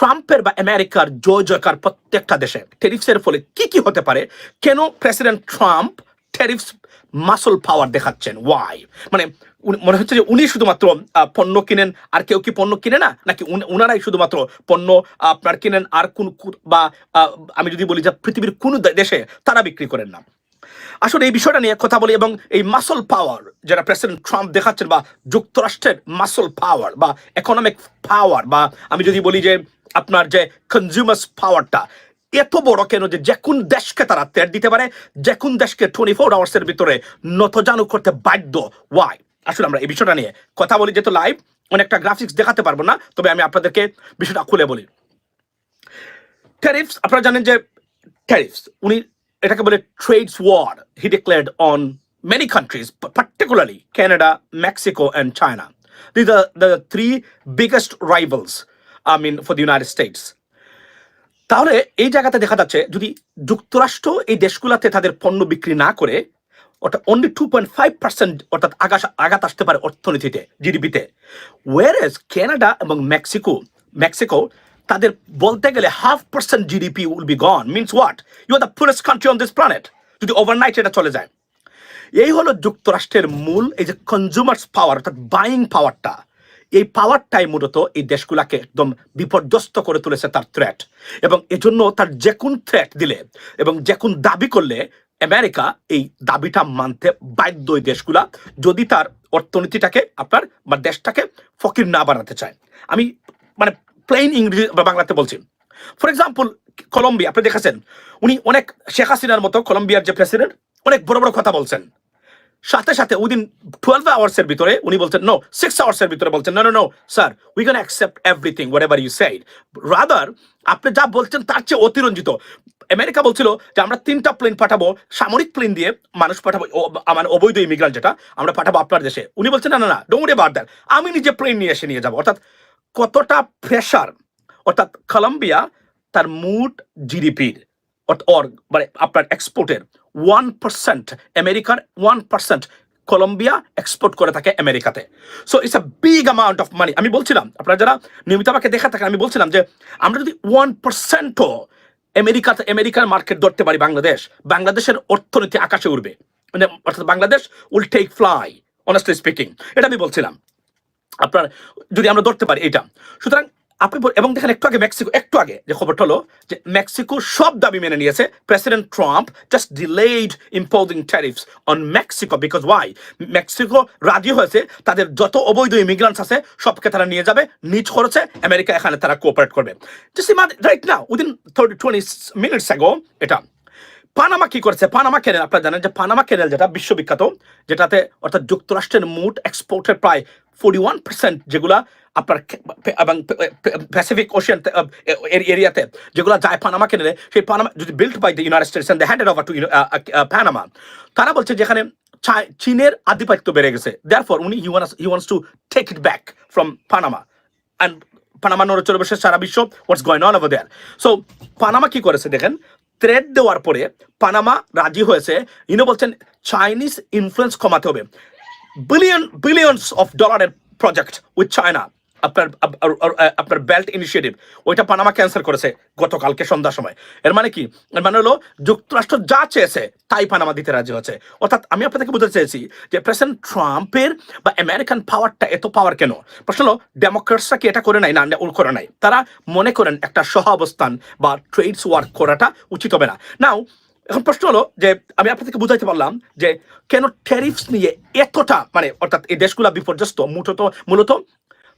ট্রাম্পের বা আমেরিকার জয় জয়কার প্রত্যেকটা দেশে টেরিফসের ফলে কি কি হতে পারে? কেন president Trump tariffs muscle power দেখাচ্ছেন? ওয়াই মানে মনে হচ্ছে যে উনি শুধুমাত্র পণ্য কিনেন, আর কেউ কি পণ্য কিনে না? নাকি উনি- উনারাই শুধুমাত্র পণ্য আপনার কিনেন, আর কোন বা আমি যদি বলি যে পৃথিবীর কোন দেশে তারা বিক্রি করেন না? আসলে এই বিষয়টা নিয়ে কথা বলি এবং এই মাসল পাওয়ার যেটা প্রেসিডেন্ট ট্রাম্প দেখাচ্ছেন বা যুক্তরাষ্ট্রের মাসল পাওয়ার বা ইকোনমিক পাওয়ার বা আমি যদি বলি যে আপনার যে কনজিউমার্স পাওয়ারটা এত বড় কেন যে যে কোন দেশকে তারা তেল দিতে পারে, যে কোন দেশকে টোয়েন্টি ফোর আওয়ার্সের ভিতরে নতজানু করতে বাধ্য? ওয়াই আসলে আমরা এই বিষয়টা নিয়ে কথা বলি, যেহেতু লাইভ অনেকটা গ্রাফিক্স দেখাতে পারব না, তবে আমি আপনাদেরকে বিষয়টা খুলে বলি। ট্যারিফস আপনারা জানেন যে ট্যারিফস উনি এটাকে বলে trades war he declared on many countries particularly Canada Mexico and China this are the three biggest rivals I mean for the United States তাহলে এই জায়গাতে দেখা যাচ্ছে, যদি যুক্তরাষ্ট্র এই দেশগুলোতে তাদের পণ্য বিক্রি না করে অর্থাৎ only two point five percent অর্থাৎ আগাস আঘাত আসতে পারে অর্থনীতিতে জিডিপিতে ওয়ারেস ক্যানাডা এবং মেক্সিকো মেক্সিকো তাদের বলতে গেলে half percent GDP will be gone means what you are the poorest country on this planet যদি ওভারনাইট এটা চলে যায়। এই হলো যুক্তরাষ্ট্রের মূল, এই যে কনজিউমার্স পাওয়ার অর্থাৎ বাইং পাওয়ারটা এই পাওয়ারটাই মূলত এই দেশগুলাকে একদম বিপর্যস্ত করে তুলেছে তার থ্রেট এবং এজন্য তার যে কোন থ্রেট দিলে এবং যে কোন দাবি করলে আমেরিকা এই দাবিটা মানতে বাধ্য ওই দেশগুলা, যদি তার অর্থনীতিটাকে আপনার বা দেশটাকে ফকির না বানাতে চায়। আমি মানে প্লেন ইংরেজি বা বাংলাতে বলছি ফর এক্সাম্পল কলম্বিয়া আপনি দেখেছেন, উনি অনেক শেখ হাসিনার মতো কলম্বিয়ার যে প্রেসিডেন্ট অনেক বড় বড় কথা বলছেন। সাথে সাথে উইদিন টুয়েলভ আওয়ার্সের ভিতরে উনি বলছেন নো সিক্স আওয়ার্সের ভিতরে বলছেন no no sir we can accept everything whatever you said rather আপনি যা বলছেন তার চেয়ে অতিরঞ্জিত। আমেরিকা বলছিল যে, আমরা তিনটা প্লেন পাঠাবো, সামরিক প্লেন দিয়ে মানুষ পাঠাবো, ও- মানে অবৈধ ইমিগ্রান্ট যেটা, আমরা পাঠাবো আপনার দেশে। উনি বলছেন, না না না ডোমরে বার দেন আমি নিজে প্লেন নিয়ে এসে নিয়ে যাব। অর্থাৎ কতটা প্রেশার অর্থাৎ কলম্বিয়া তার মুড জিডিপির মানে আপনার এক্সপোর্টের ওয়ান পার্সেন্ট আমেরিকার ওয়ান পার্সেন্ট কলম্বিয়া এক্সপোর্ট করে থাকে আমেরিকাতে so it's a big amount of money আমি বলছিলাম, আপনারা যারা নিয়মিত আমাকে দেখা থাকেন, আমি বলছিলাম যে আমরা যদি ওয়ান পার্সেন্টও আমেরিকাতে আমেরিকার মার্কেট ধরতে পারি বাংলাদেশ বাংলাদেশের অর্থনীতি আকাশে উঠবে মানে অর্থাৎ Bangladesh will take fly honestly speaking এটা আমি বলছিলাম। আপনার, যদি আমরা ধরতে পারি এটা। সুতরাং আপনি এবং দেখেন একটু আগে মেক্সিকো একটু আগে যে খবরটা হলো যে মেক্সিকো সব দাবি মেনে নিয়েছে, president Trump just delayed imposing tariffs on Mexico because why Mexico রাজি হয়েছে, তাদের যত অবৈধ ইমিগ্রান্টস আছে, সবকে তারা নিয়ে যাবে, নিজ খরচে আমেরিকা এখানে তারা কোঅপারেট করবে। রাইট না within thirty twenty minutes ago এটা পানামা কি করেছে? পানামা ক্যানেল আপনারা জানেন যে পানামা ক্যানেল যেটা বিশ্ববিখ্যাত, যেটাতে অর্থাৎ যুক্তরাষ্ট্রের মোট এক্সপোর্টের প্রায় ফোর্টি ওয়ান পার্সেন্ট যেগুলা আপনার এবং প্যাসিফিক ওশিয়ান এরিয়াতে যেগুলো যায় পানামা ক্যানেলে সেই পানামা যদি built by the United States and handed over to Panama তারা বলছে যেখানে চীনের আধিপত্য বেড়ে গেছে। দেয়ার ফর উনি he wants to take it back from Panama and Panama নড়ে বসে সারা বিশ্ব what's going on over there so Panama কি করেছে দেখেন? থ্রেড দেওয়ার পরে পানামা রাজি হয়েছে। ইনো বলছেন চাইনিজ ইনফ্লুয়েন্স কমাতে হবে। বিলিয়ন বিলিয়নস অফ ডলারের প্রজেক্ট উইথ চায়না আপনার আপনার বেল্ট ইনিশিয়েটিভ ওইটা পানামা ক্যান্সেল করেছে গতকালকে সন্ধ্যার সময়। এর মানে কি? এর মানে হলো যুক্তরাষ্ট্র যা চেয়েছে তাই পানামা দিতে রাজি হচ্ছে অর্থাৎ আমি আপনাদেরকে বুঝতে চেয়েছি যে প্রেসিডেন্ট ট্রাম্পের বা আমেরিকান পাওয়ারটা এত পাওয়ার কেন? প্রশ্ন হলো ডেমোক্রেটসরা কি এটা করে নাই না না, করে নাই? তারা মনে করেন একটা সহ অবস্থান বা ট্রেডস ওয়ার্ক করাটা উচিত হবে না। নাও এখন প্রশ্ন হলো যে আমি আপনাদেরকে বুঝাইতে পারলাম যে কেন ট্যারিফস নিয়ে এতটা মানে অর্থাৎ এই দেশগুলা বিপর্যস্ত মূলত মূলত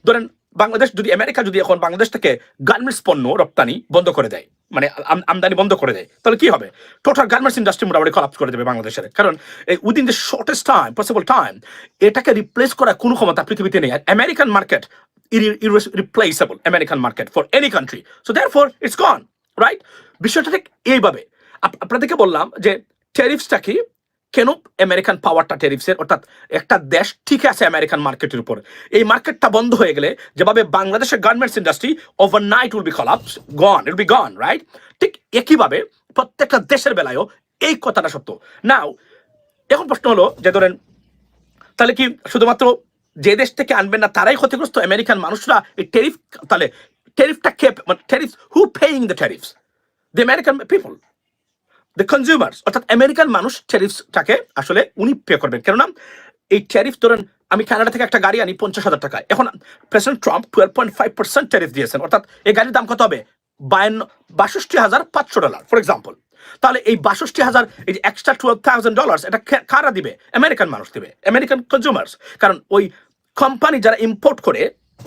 ধরেন বাংলাদেশ যদি, আমেরিকা যদি এখন বাংলাদেশ থেকে গার্মেন্টস পণ্য রপ্তানি বন্ধ করে দেয় মানে আম- আমদানি বন্ধ করে দেয়, তাহলে কি হবে? টোটাল গার্মেন্টস ইন্ডাস্ট্রি মোটামুটি কলাপস করে দেবে বাংলাদেশের। কারণ within the shortest time possible time এটাকে রিপ্লেস করার কোনো ক্ষমতা পৃথিবীতে নেই। আর American market American market for any country so therefore it's gone right বিষয়টা ঠিক এইভাবে। আপনাদেরকে বললাম যে ট্যারিফসটা কি? কেন আমেরিকান পাওয়ারটা ট্যারিফসের অর্থাৎ একটা দেশ ঠিক আছে আমেরিকান মার্কেটের উপর। এই মার্কেটটা বন্ধ হয়ে গেলে যেভাবে বাংলাদেশের garments industry overnight will be collapse gone it'll be gone right ঠিক একইভাবে প্রত্যেকটা দেশের বেলায়ও এই কথাটা সত্য। নাও এখন প্রশ্ন হলো যে ধরেন, তাহলে কি শুধুমাত্র যে দেশ থেকে আনবেন না, তারাই ক্ষতিগ্রস্ত? আমেরিকান মানুষরা এই টেরিফ তাহলে টেরিফটা কে মানে tariff who paying the tariffs the American people the consumers অর্থাৎ আমেরিকান মানুষ ট্যারিফসটাকে আসলে উনি পে করবেন। কেননা এই ট্যারিফ ধরেন আমি কানাডা থেকে একটা গাড়ি আনি পঞ্চাশ হাজার টাকায়। এখন president Trump twelve point five percent tariff দিয়েছেন। অর্থাৎ এই গাড়ির দাম কত হবে? বায়ান্ন, বাষট্টি হাজার পাঁচশো ডলার ফর এক্সাম্পল তাহলে এই বাষট্টি হাজার, এই এক্সট্রা টুয়েলভ থাউজেন্ড ডলার এটা কারা দিবে? আমেরিকান মানুষ দিবে। আমেরিকান কনজিউমার্স কারণ ওই কোম্পানি যারা ইম্পোর্ট করে,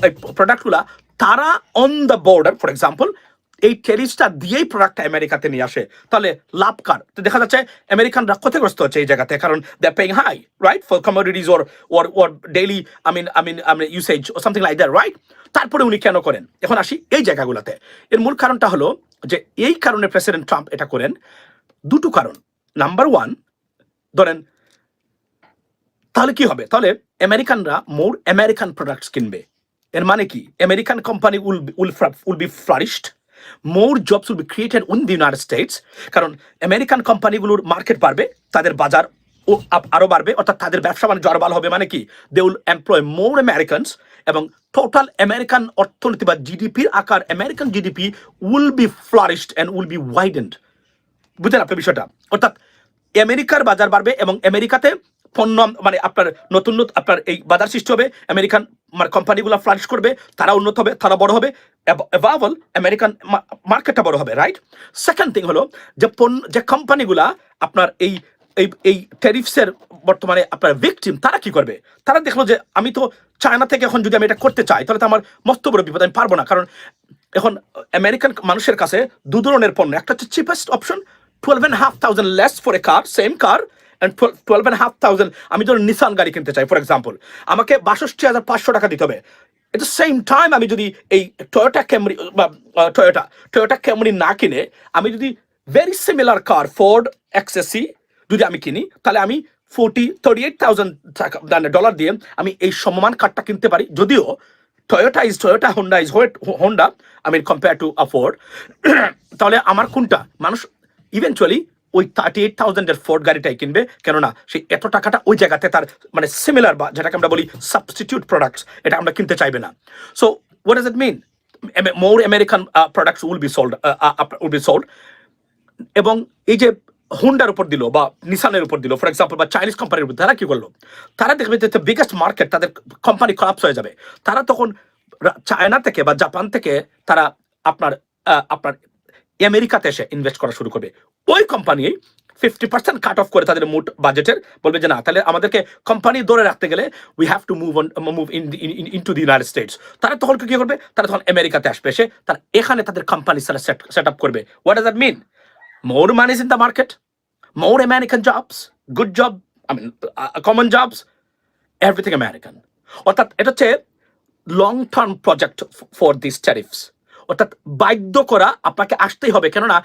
এই প্রোডাক্টগুলা তারা on the border for example এই টেরিসটা দিয়েই প্রোডাক্ট আমেরিকাতে নিয়ে আসে। তাহলে লাভ কার? তো দেখা যাচ্ছে আমেরিকানরা ক্ষতিগ্রস্ত হচ্ছে এই জায়গাতে, কারণ they paying high right for commodities or or or daily I mean I mean I mean usage or something like that right তারপরে উনি কেন করেন? এখন আসি এই জায়গাগুলোতে। এর মূল কারণটা হলো যে এই কারণে প্রেসিডেন্ট ট্রাম্প এটা করেন দুটো কারণ। নাম্বার ওয়ান ধরেন, তাহলে কি হবে? তাহলে আমেরিকানরা মোর আমেরিকান প্রোডাক্টস কিনবে। এর মানে কি? American company will will will be flourished more jobs will be created in the United States কারণ আমেরিকান কোম্পানিগুলোর মার্কেট বাড়বে, তাদের বাজার ও আপ- আরও বাড়বে, অর্থাৎ তাদের ব্যবসা বাণিজ্য আরও ভালো হবে মানে কি? They will employ more Americans এবং টোটাল আমেরিকান অর্থনীতি বা জিডিপির আকার American GDP will be flourished and will be widened বুঝলেন আপনি বিষয়টা? অর্থাৎ আমেরিকার বাজার বাড়বে এবং আমেরিকাতে পণ্য মানে আপনার নতুন নতুন আপনার এই বাজার সৃষ্টি হবে আমেরিকান মানে কোম্পানিগুলো ফ্লারিশ করবে তারা উন্নত হবে, তারা বড় হবে এভাবল আমেরিকান মার্কেটটা বড় হবে রাইট সেকেন্ড থিং হলো, যে পণ্য, যে কোম্পানিগুলা আপনার এই এই এই ট্যারিফসের বর্তমানে আপনার ভিকটিম তারা কি করবে? তারা দেখল যে আমি তো চায়না থেকে এখন যদি আমি এটা করতে চাই, তাহলে তো আমার মস্ত বড় বিপদ, আমি পারব না। কারণ এখন আমেরিকান মানুষের কাছে দু ধরনের পণ্য, একটা হচ্ছে cheapest option twelve and half thousand less for a car same car and twelve and half thousand আমি ধরুন নিসান গাড়ি কিনতে চাই ফর এক্সাম্পল আমাকে বাষট্টি হাজার পাঁচশো টাকা দিতে হবে। এট দ্য সেম টাইম আমি যদি এই টয়োটা ক্যামরি বা টয়োটা টয়োটা ক্যামরি না কিনে, আমি যদি very similar car Ford XAC যদি আমি কিনি, তাহলে আমি forty thirty eight thousand dollar দিয়ে আমি এই সমমান কারটা কিনতে পারি। যদিও Toyota is Toyota Honda is Honda I mean compare to afford তাহলে আমার কোনটা? মানুষ ইভেনচুয়ালি ওই থার্টি এইট থাউজেন্ডের ফোর্ড গাড়িটাই কিনবে। কেননা সেই এত টাকাটা ওই জায়গাতে তার মানে সিমিলার বা যেটাকে আমরা বলি সাবস্টিটিউট প্রোডাক্টস এটা আমরা কিনতে চাইবে না। So what does it mean more American products will be sold will be sold এবং এই যে হুন্ডার উপর দিল বা নিসানের উপর দিল ফর এক্সাম্পল বা চাইনিজ কোম্পানির উপর তারা কি করল? তারা দেখবে যে বিগেস্ট মার্কেট তাদের কোম্পানি কলাপস হয়ে যাবে। তারা তখন চায়না থেকে বা জাপান থেকে তারা আপনার আপনার আমেরিকাতে এসে ইনভেস্ট করা শুরু করবে। ওই company fifty percent cut off করে তাদের মোট বাজেটের বলবে যে না তাহলে আমাদেরকে কোম্পানি ধরে রাখতে গেলে we have to move on move in into the United States তারা তখন কি করবে? তারা তখন আমেরিকাতে আসবে এসে তারা এখানে তাদের কোম্পানি তারা সেট সেট আপ করবে। What does that mean more money in the market market, American jobs good I mean, uh, common jobs, everything American. অর্থাৎ এটা হচ্ছে long term project for this tariffs অর্থাৎ বাধ্য করা আপনাকে আসতেই হবে। কেননা,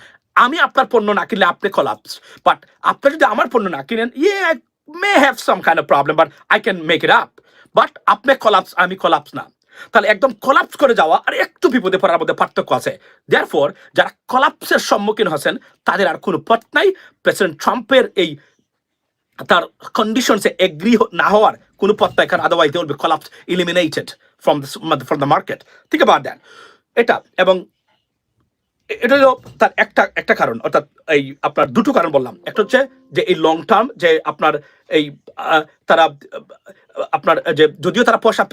আমি আপনার পণ্য না কিনলে আপনি কলাপস বাট আপনি যদি আমার পণ্য না কিনেন ইয়ে I may have some kind of problem but I can make it up but আপনি কলাপস আমি কলাপস না। তাহলে একদম কলাপস করে যাওয়া আর একটু বিপদে পড়ার মধ্যে পার্থক্য আছে। দেয়ারফর যারা কলাপসের সম্মুখীন হচ্ছেন, তাদের আর কোনো পথ নাই। প্রেসিডেন্ট ট্রাম্পের এই তার কন্ডিশনসে এগ্রি না হওয়ার কোনো পথ নাই। কারণ otherwise they will be collapse eliminated from the from the market ঠিক অ্যাবাউট দ্যাট এটা এবং এটা তার একটা একটা কারণ, অর্থাৎ এই আপনার দুটো কারণ বললাম। একটা হচ্ছে যে এই লং টার্ম যে আপনার এই তারা, আপনার যে যদিও তারা পয়সা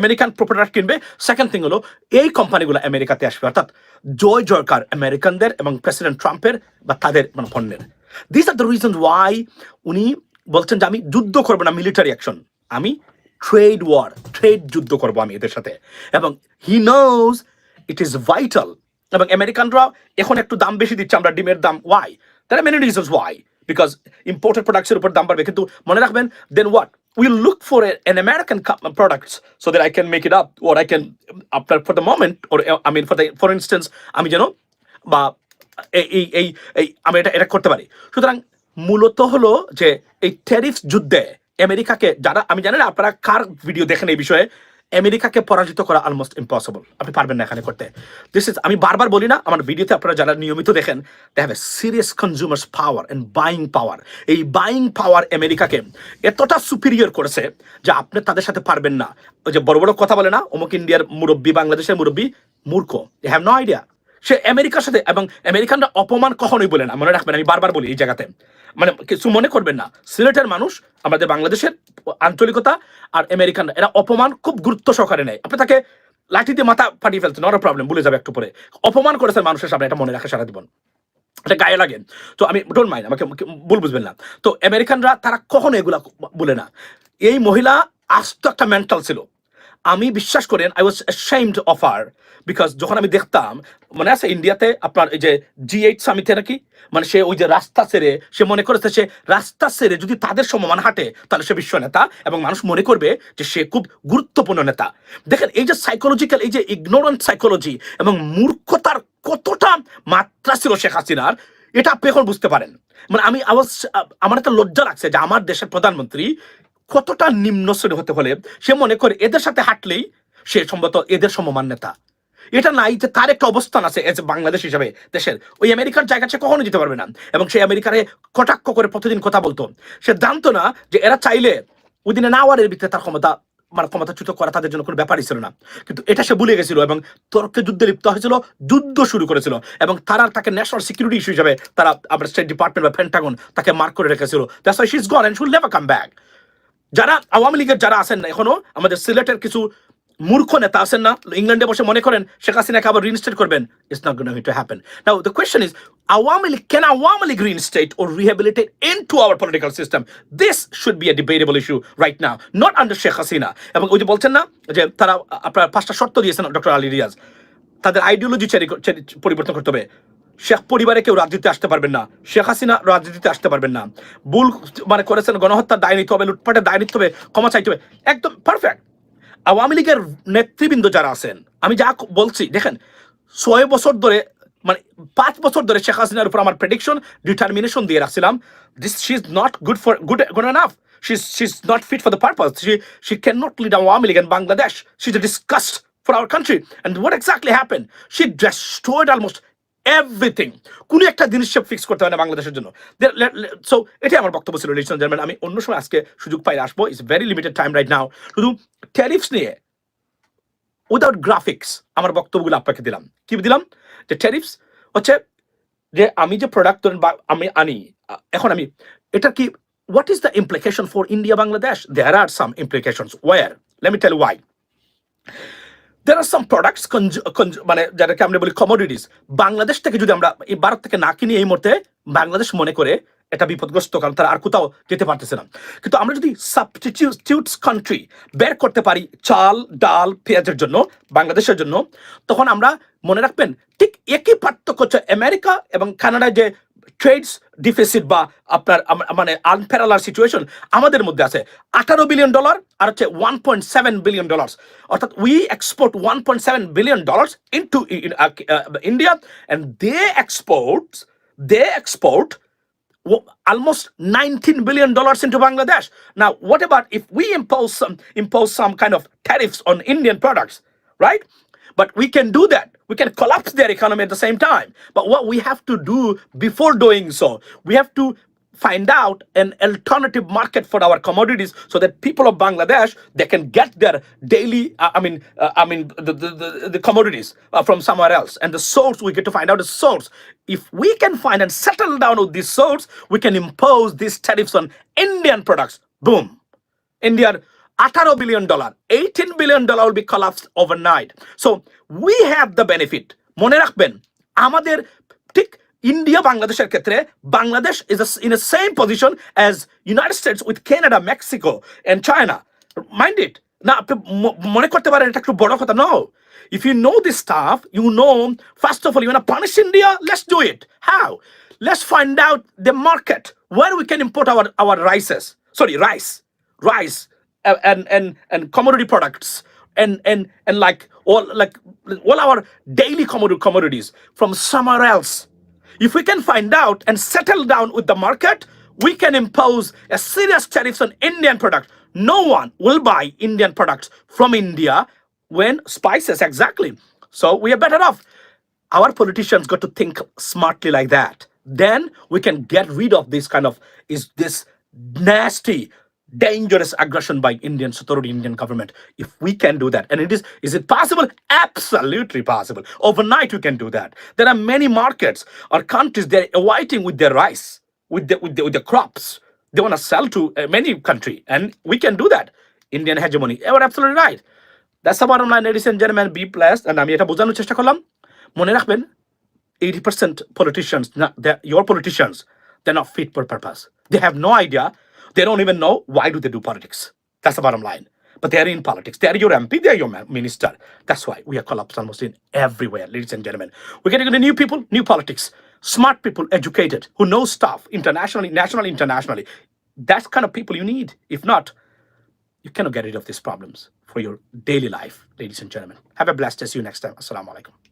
আমেরিকান প্রোডাক্ট কিনবে সেকেন্ড থিং হলো এই কোম্পানিগুলো আমেরিকাতে আসবে, অর্থাৎ জয় জয়কার আমেরিকানদের এবং প্রেসিডেন্ট ট্রাম্পের বা তাদের মানে পণ্যের। This are the reason why উনি বলছেন যে আমি যুদ্ধ করব না মিলিটারি অ্যাকশন আমি ট্রেড ওয়ার ট্রেড যুদ্ধ করব আমি এদের সাথে। এবং he knows it is vital এবং আমেরিকানরা এখন একটু দাম বেশি দিচ্ছে আমরা ডিমের দাম। Why there are many reasons why because imported প্রোডাক্টসের উপর দাম বাড়বে। কিন্তু মনে রাখবেন then what will look for American co- products so that I can make it up or I can আপনার for the moment or I mean, for the, for instance, আমি যেন বা এই এই, আমি এটা এটা করতে পারি। সুতরাং মূলত হলো যে এই ট্যারিফ যুদ্ধে আমেরিকাকে যারা, আমি জানি না আপনারা কার ভিডিও দেখেন এই বিষয়ে, আমেরিকাকে পরাজিত করা অলমোস্ট ইম্পসিবল আপনি পারবেন না এখানে করতে। দিস ইজ আমি বারবার বলি না, আমার ভিডিওতে আপনারা যারা নিয়মিত দেখেন they have a serious consumers power and buying power এই বাইং পাওয়ার আমেরিকাকে এতটা সুপিরিয়র করেছে যে আপনি তাদের সাথে পারবেন না। ওই যে বড় বড় কথা বলে না, অমুক ইন্ডিয়ার মুরব্বী, বাংলাদেশের মুরব্বী, মূর্খ। হ্যাভ নো আইডিয়া সে আমেরিকার সাথে, এবং আমেরিকানরা অপমান কখনোই বলে না। মনে রাখবেন, আমি বারবার বলি এই জায়গাতে। মানে কিছু মনে করবেন না। সিলেটের মানুষ, আমাদের বাংলাদেশের আঞ্চলিকতা আর আমেরিকানরা, এরা অপমান খুব গুরুত্ব সহকারে নেয়। আপনি তাকে লাঠি দিয়ে মাথা ফাটিয়ে ফেলছে নট প্রবলেম ভুলে যাবে একটু পরে। অপমান করেছে মানুষের সামনে, এটা মনে রাখে সারা জীবন এটা গায়ে লাগে। তো আমি ডোন্ট মাইন্ড আমাকে ভুল বুঝবেন না। তো আমেরিকানরা, তারা কখনো এগুলা বলে না। এই মহিলা আস্ত একটা মেন্টাল ছিল। আমি বিশ্বাস করেন আই ওয়াজ অ্যাশেমড অফ আর বিকজ যখন আমি দেখতাম, মনে আছে ইন্ডিয়াতে আপনার এই যে জি এইট সামিতে নাকি? মানে সে ওই যে রাস্তা ছেড়ে, সে মনে করেছে সে রাস্তা ছেড়ে যদি তাদের সমমান হাঁটে, তাহলে সে বিশ্ব নেতা এবং মানুষ মনে করবে যে সে খুব গুরুত্বপূর্ণ নেতা। দেখেন, এই যে সাইকোলজিক্যাল এই যে ইগনোরেন্ট সাইকোলজি এবং মূর্খতার কতটা মাত্রা ছিল শেখ হাসিনার, এটা আপনি এখন বুঝতে পারেন। মানে আমি আমার একটা লজ্জা লাগছে যে আমার দেশের প্রধানমন্ত্রী কতটা নিম্ন শ্রেণি হতে হলে সে মনে করে এদের সাথে হাঁটলেই সে সম্ভবত এদের সমমান নেতা। এটা নাই যে তার একটা অবস্থান আছে এজ বাংলাদেশ হিসাবে দেশের। ওই আমেরিকার জায়গা সে কখনো যেতে পারবে না। এবং সেই আমেরিকারে কটাক্ষ করে প্রতিদিন কথা বলতো। সে জানতো না যে এরা চাইলে উইদিন এন আওয়ারের ভিতরে তার ক্ষমতা মানে ক্ষমতাচ্যুত করা তাদের জন্য কোনো ব্যাপারই ছিল না। কিন্তু এটা সে ভুলে গেছিল এবং তর্কে যুদ্ধে লিপ্ত হয়েছিল, যুদ্ধ শুরু করেছিল এবং তারা তাকে ন্যাশনাল সিকিউরিটি ইস্যু হিসাবে তারা, আমরা স্টেট ডিপার্টমেন্ট বা পেন্টাগন তাকে মার্ক করে রেখেছিল। That's why she is gone and should never come back যারা আওয়ামী লীগের যারা আছেন না, এখনও আমাদের সিলেটের কিছু মূর্খ নেতা আছেন না, ইংল্যান্ডে বসে মনে করেন শেখ হাসিনাকে আবার রিইনস্টেট করবেন it's not going to happen now the question is Awami League can Awami League reinstate or rehabilitate into our political system this should be a debatable issue right now, not under Sheikh Hasina. এবং ওই যে বলছেন না, যে তারা আপনার পাঁচটা শর্ত দিয়েছেন, ডক্টর আলী রিয়াজ। তাদের আইডিওলজি পরিবর্তন করতে হবে। শেখ পরিবারে কেউ রাজনীতিতে আসতে পারবেন না শেখ হাসিনা রাজনীতিতে আসতে পারবেন না ভুল মানে করেছেন গণহত্যার দায় নিতে হবে, লুটপাটের দায় নিতে হবে, ক্ষমা চাইতে হবে একদম পারফেক্ট আওয়ামী লীগের নেতৃবৃন্দ যারা আছেন, আমি যা বলছি, দেখেন, ছয় বছর ধরে মানে পাঁচ বছর ধরে শেখ হাসিনার উপর আমার প্রেডিকশন ডিটারমিনেশন দিয়ে রাখছিলাম this she is not good for good good enough She's she's not fit for the purpose. She she cannot lead Awami League in Bangladesh. She's a disgust for our country. And what exactly happened? She destroyed almost everything কোনো একটা জিনিস সে fix করতে হয় না বাংলাদেশের জন্য। So এটাই আমার বক্তব্য ছিল জার্মান আমি অন্য সময় আজকে সুযোগ পাই আসব। It's very limited time right now শুধু ট্যারিফস নিয়ে উইদাউট গ্রাফিক্স আমার বক্তব্যগুলো আপনাকে দিলাম। কি দিলাম? যে ট্যারিফস হচ্ছে যে আমি যে প্রোডাক্ট ধরেন বা আমি আনি, এখন আমি, এটা কি what is the implication for India Bangladesh there are some implications where let me tell why there are some products মানে যাদেরকে আমরা বলি কমোডিটিস বাংলাদেশ থেকে যদি আমরা এই ভারত থেকে না কিনি এই মুহূর্তে, বাংলাদেশ মনে করে এটা বিপদগ্রস্ত, কারণ তারা আর কোথাও যেতে পারতেছে না। কিন্তু আমরা যদি সাবস্টিটিউটস কান্ট্রি বের করতে পারি চাল, ডাল, পেঁয়াজের জন্য, বাংলাদেশের জন্য, তখন আমরা মনে রাখবেন ঠিক একই পার্থক্য হচ্ছে আমেরিকা এবং কানাডায় যে ট্রেডস ডিফিসিট বা আপনার আম- মানে আনপ্যারালার সিচুয়েশন আমাদের মধ্যে আছে আঠারো বিলিয়ন ডলার আর হচ্ছে one point seven billion dollar অর্থাৎ we export one point seven billion dollar into India and they export they export w- almost 19 billion dollars into Bangladesh. Now, what about if we impose some impose some kind of tariffs on Indian products, right? But we can do that. We can collapse their economy at the same time. But what we have to do before doing so, we have to find out an alternative market for our commodities so that people of Bangladesh they can get their daily uh, I mean uh, I mean the, the, the, the commodities uh, from somewhere else and the source we get to find out the source if we can find and settle down with this source we can impose these tariffs on Indian products boom India 18 billion dollar 18 billion dollar will be collapsed overnight so we have the benefit মনে রাখবেন আমাদের ঠিক India বাংলাদেশের ক্ষেত্রে Bangladesh is in a same position as United States with Canada Mexico and China mind it না আপনি ম- মনে করতে পারেন এটা একটু বড় কথা no if you know this stuff you know first of all you punish India let's do it how let's find out the market war we can import our our rices sorry rice rice uh, and and and commodity products and and and like all like all our daily commodities from somewhere else if we can find out and settle down with the market we can impose a serious tariffs on indian product no one will buy Indian products from India when spices exactly. So we are better off. Our politicians got to think smartly like that. Then we can get rid of this kind of is this nasty, dangerous aggression by Indian authority, Indian government. If we can do that, and it is, is it possible? Absolutely possible. Overnight, we can do that. There are many markets or countries they're waiting with their rice, with the with the, with the crops. They want to sell to uh, many country, and we can do that. Indian hegemony. You're absolutely right. That's the bottom line, ladies and gentlemen. Be blessed. And আমি এটা বোঝানোর চেষ্টা করলাম মনে রাখবেন 80% politicians, not they're- your politicians, they're not fit for purpose. They have no idea. they don't even know why do they do politics. That's the bottom line. But they're in politics. They're your MP. They're your minister. That's why we are collapsed almost in everywhere, ladies and gentlemen. We're getting new people, new politics, smart people, educated, who know stuff internationally, nationally, internationally. That's kind of people you need. If not, you cannot get rid of these problems for your daily life, ladies and gentlemen. Have a blessed day. See you next time. Assalamu alaikum.